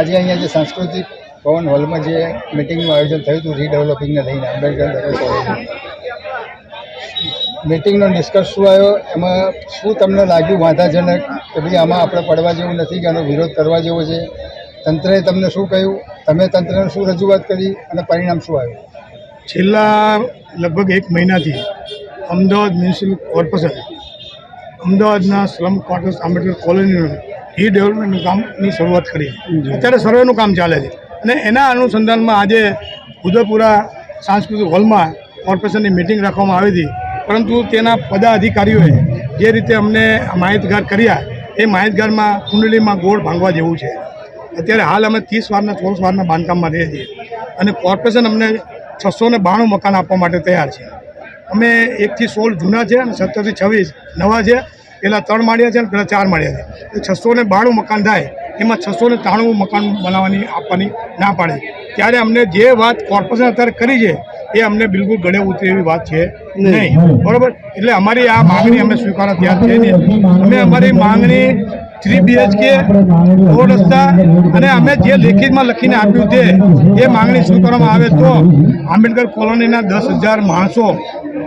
આજે અહીંયા જે સાંસ્કૃતિક ભવન હોલમાં જે મિટિંગનું આયોજન થયું હતું રીડેવલપિંગને લઈને આંબેડકર મિટિંગનો નિષ્કર્ષ શું આવ્યો? એમાં શું તમને લાગ્યું વાંધાજનક કે ભાઈ આમાં આપણે પડવા જેવું નથી કે આનો વિરોધ કરવા જેવો છે? તંત્રએ તમને શું કહ્યું? તમે તંત્રને શું રજૂઆત કરી અને પરિણામ શું આવ્યું? છેલ્લા લગભગ એક મહિનાથી અમદાવાદ મ્યુનિસિપલ કોર્પોરેશન, અમદાવાદના સ્લમ ક્વાર્ટર્સ આંબેડકર કોલોનીનું રીડેવલપમેન્ટનું કામની શરૂઆત કરી. અત્યારે સર્વેનું કામ ચાલે છે. અને એના અનુસંધાનમાં આજે ઉદયપુરા સાંસ્કૃતિક હોલમાં કોર્પોરેશનની મિટિંગ રાખવામાં આવી હતી. પરંતુ તેના પદાધિકારીઓએ જે રીતે અમને માહિતગાર કર્યા એ માહિતગારમાં કુંડલીમાં ગોળ ભાંગવા જેવું છે. અત્યારે હાલ અમે ત્રીસ વારના ચોવીસ વારના બાંધકામમાં રહીએ છીએ. અને કોર્પોરેશન અમને છસો ને બાણું મકાન આપવા માટે તૈયાર છે. અમે એકથી સોળ જૂના છે અને સત્તરથી છવ્વીસ નવા છે. પેલા ત્રણ માળિયા છે અને પેલા ચાર માળિયા છે. છસો ને બાણું મકાન થાય, એમાં છસો ને ત્રાણું મકાન બનાવવાની આપવાની ના પાડે. ત્યારે અમને જે વાત કોર્પોરેશન અત્યારે કરી છે, એ અમને બિલકુલ ગળે ઉતરે એવી વાત છે નહીં. બરોબર? એટલે અમારી આ માંગણી અમે સ્વીકારવા તૈયાર છે અમે અમારી માંગણી થ્રી બીએચકે રોડ રસ્તા અને અમે જે લેખિતમાં લખીને આપ્યું છે એ માંગણી સ્વીકારવામાં આવે તો આંબેડકર કોલોનીના દસ હજાર માણસો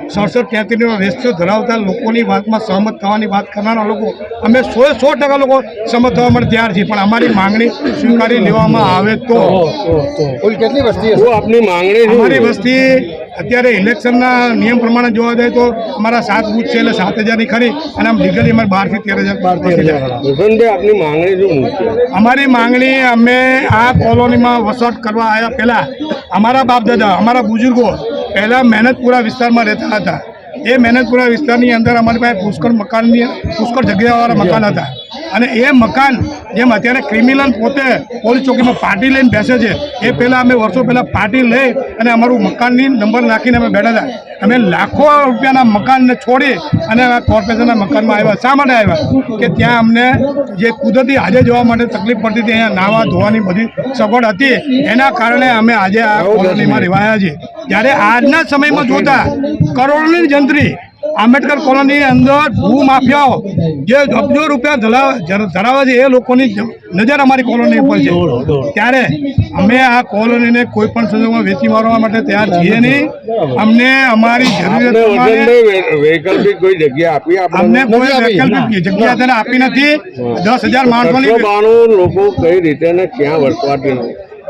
સડસઠ તેત્રીસનો રેશિયો ધરાવતા લોકોની વાતમાં સહમત થવાની વાત કરનારા લોકો અમે સો સો ટકા લોકો સહમત થવા માટે તૈયાર છીએ. પણ અમારી માંગણી સ્વીકારી લેવામાં આવે તો કેટલી વસ્તી આપની માંગણી અમારી વસ્તી અત્યારે ઇલેક્શનના નિયમ પ્રમાણે જોવા જાય તો અમારા સાત બુથ છે એટલે સાત હજારની ખરી અને આમ લીગલી અમારે બારથી તેર હજાર બારથી આપની માંગણી શું અમારી માંગણી અમે આ કોલોનીમાં વસવાટ કરવા આવ્યા પહેલાં અમારા બાપ દાદા અમારા બુઝુર્ગો પહેલાં મહેનતપુરા વિસ્તારમાં રહેતા હતા. એ મહેનતપુરા વિસ્તારની અંદર અમારી પાસે પુષ્કળ મકાનની પુષ્કળ જગ્યાવાળા મકાન હતા. અને એ મકાન જેમ અત્યારે ક્રિમિનલ પોતે પોલીસ ચોકીમાં પાર્ટી લઈને બેસે છે એ પહેલાં અમે વર્ષો પહેલાં પાર્ટી લઈ અને અમારું મકાનની નંબર નાખીને અમે બેઠા હતા. અમે લાખો રૂપિયાના મકાનને છોડી અને આ કોર્પોરેશનના મકાનમાં આવ્યા. શા માટે આવ્યા? કે ત્યાં અમને જે કુદરતી આજે જવા માટે તકલીફ પડતી હતી અહીંયા નાવા ધોવાની બધી સગવડ હતી એના કારણે અમે આજે આ કોલોનીમાં રહેવાયા છીએ. જ્યારે આજના સમયમાં જોતા કરોડોની જંત્રી આંબેડકર કોલોનીની અંદર ભૂ માફિયાઓ જે અબજો રૂપિયા ધરાવે છે એ લોકોની નજર અમારી કોલોની ઉપર છે. ત્યારે અમે આ કોલોનીને કોઈ પણ સંજોગોમાં વેચી મારવા માટે તૈયાર છીએ નહીં. અમને અમારી જરૂરિયાત વૈકલ્પિક કોઈ જગ્યા આપી અમને કોઈ વૈકલ્પિક જગ્યા તેને આપી નથી. દસ હજાર માણસોની છસો લોકો કઈ રીતે ક્યાં વસવાટ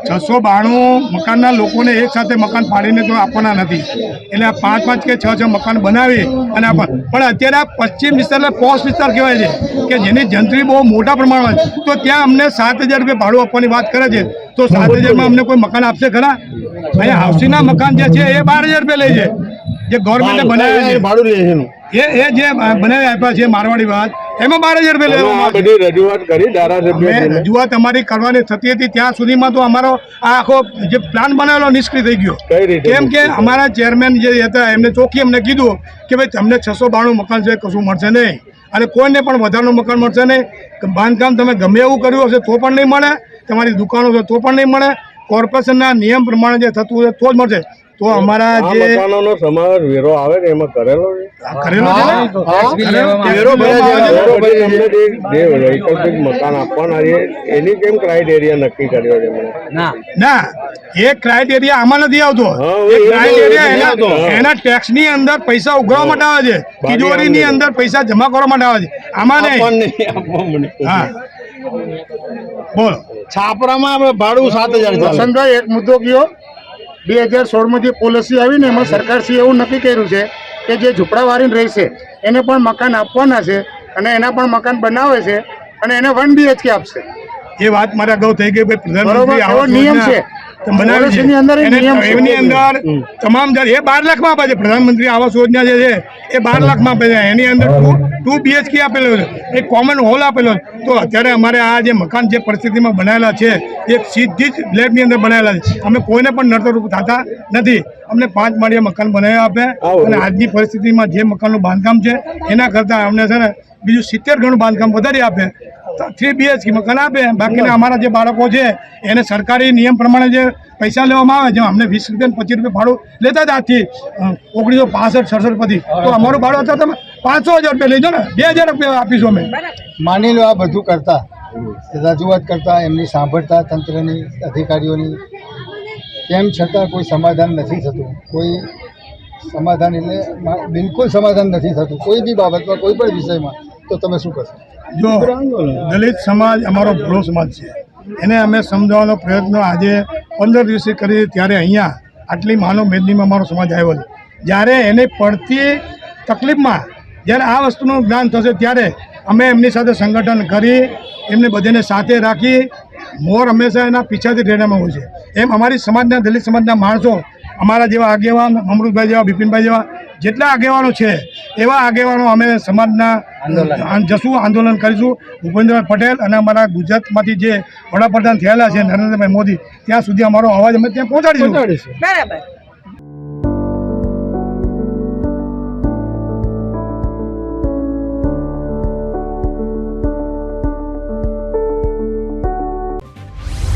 છસો બાણું મકાનના લોકોને એક સાથે મકાન પાડીને તો આપવાના નથી. એટલે આ પાંચ પાંચ કે છ છ મકાન બનાવી અને આપવા પણ અત્યારે આ પશ્ચિમ વિસ્તાર એટલે પોસ્ટ વિસ્તાર કહેવાય છે કે જેની જંત્રી બહુ મોટા પ્રમાણમાં છે. તો ત્યાં અમને સાત હજાર રૂપિયા ભાડું આપવાની વાત કરે છે. તો સાત હજારમાં અમને કોઈ મકાન આપશે ખરા? અહીંયા હાઉસિંગના મકાન જે છે એ બાર હજાર રૂપિયા લે છે. જે ગવર્મેન્ટે બનાવ્યા છે. ભાડું લે છે એ એ જે બનાવી આપ્યા છે મારવાડી વાત એમાં બાર હજાર રૂપિયા લેવામાં બધી રજૂઆત કરી ધારાસભ્ય રજૂઆત અમારી કરવાની થતી હતી ત્યાં સુધીમાં તો અમારો આ આખો જે પ્લાન બનાવેલો નિષ્ક્રિય થઈ ગયો. કેમ કે અમારા ચેરમેન જે હતા એમને ચોખ્ખી અમને કીધું કે ભાઈ તમને છસો બાણું મકાન છે કશું મળશે નહીં. અને કોઈને પણ વધારાનું મકાન મળશે નહીં. બાંધકામ તમે ગમે એવું કર્યું હશે તો પણ નહીં મળે. તમારી દુકાનો છે તો પણ નહીં મળે. કોર્પોરેશનના નિયમ પ્રમાણે જે થતું હોય તો જ મળશે. તો અમારા જે મકાનોનો સમાવેશ વેરો આવે ને એમાં કરેલો છે. કરેલો છે ને? વેરો ને? જે વૈકલ્પિક મકાન આપવાના છે. એની કેમ ક્રાઇટેરિયા નક્કી કર્યો છે ના. ના એ ક્રાઇટેરિયા આમાં નથી આવતો. એ ક્રાઇટેરિયા એના એના ટેક્સની અંદર પૈસા ઉઘરાવા માટે આવે છે. તિજોરીની અંદર પૈસા જમા કરવા માટે આવે છે. આમાં નહીં. હા. બોલો. છાપરામાં ભાડું સાત હજાર વસંતભાઈ એક મુદ્દો કયો? બે હજાર સોળમાં જે પોલિસી આવી ને એમાં સરકારશ્રીએ એવું નક્કી કર્યું છે કે જે ઝૂંપડાવાળીને રહેશે એને પણ મકાન આપવાના છે અને એના પણ મકાન બનાવે છે અને એને વન બીએચકે આપશે એ વાત મારા અગાઉ થઈ ગઈ બરોબર, એવો નિયમ છે. અંદર અંદર તમામ એ બાર લાખમાં આપે છે. પ્રધાનમંત્રી આવાસ યોજના જે છે એ બાર લાખમાં આપે છે. એની અંદર ટુ ટુ બીએચકે આપેલો છે. એક કોમન હોલ આપેલો છે. તો અત્યારે અમારે આ જે મકાન જે પરિસ્થિતિમાં બનાવેલા છે એ સીધી જ ફ્લેટની અંદર બનાવેલા છે. અમે કોઈને પણ નડતરૂપ થતા નથી. અમને પાંચ માળિયા મકાન બનાવી આપે. અને આજની પરિસ્થિતિમાં જે મકાનનું બાંધકામ છે એના કરતાં અમને છે ને બીજું સિત્તેર ગણું બાંધકામ વધારી આપે. થ્રી બીએચકે મકાન આપે. બાકીના અમારા જે બાળકો છે, એને સરકારી નિયમ પ્રમાણે જે પૈસા લેવામાં આવે, જેમ અમને વીસ રૂપિયા પચીસ રૂપિયા ભાડું લેતા હતા આજથી ઓગણીસો પાસઠ, સડસઠ પછી. તો અમારું ભાડું હતા તમે પાંચસો હજાર રૂપિયા લેજો ને. બે હજાર રૂપિયા આપીશું અમે. માની લો આ બધું કરતા, રજૂઆત કરતા, એમની સાંભળતા તંત્રની અધિકારીઓની, તેમ છતાં કોઈ સમાધાન નથી થતું. કોઈ સમાધાન એટલે બિલકુલ સમાધાન નથી થતું. કોઈ બી બાબતમાં, કોઈ પણ વિષયમાં, તો તમે શું કરશો? જો દલિત સમાજ અમારો ભૂલો સમાજ છે. એને અમે સમજાવવાનો પ્રયત્ન આજે પંદર દિવસે કરી ત્યારે અહીંયા આટલી માનવ મેદનીમાં અમારો સમાજ આવ્યો છે. જ્યારે એને પડતી તકલીફમાં જ્યારે આ વસ્તુનું જ્ઞાન થશે ત્યારે અમે એમની સાથે સંગઠન કરી એમને બધાને સાથે રાખી મોર હંમેશા એના પીછાથી રેડામાં હોય છે. એમ અમારી સમાજના દલિત સમાજના માણસો અમારા જેવા આગેવાન અમૃતભાઈ જેવા બિપિનભાઈ જેવા જેટલા આગેવાનો છે એવા આગેવાનો અમે સમાજના જશું આંદોલન કરીશું. ભૂપેન્દ્રભાઈ પટેલ અને અમારા ગુજરાતમાંથી જે વડાપ્રધાન થયેલા છે નરેન્દ્રભાઈ મોદી ત્યાં સુધી અમારો અવાજ અમે ત્યાં પહોંચાડીશું. બરાબર.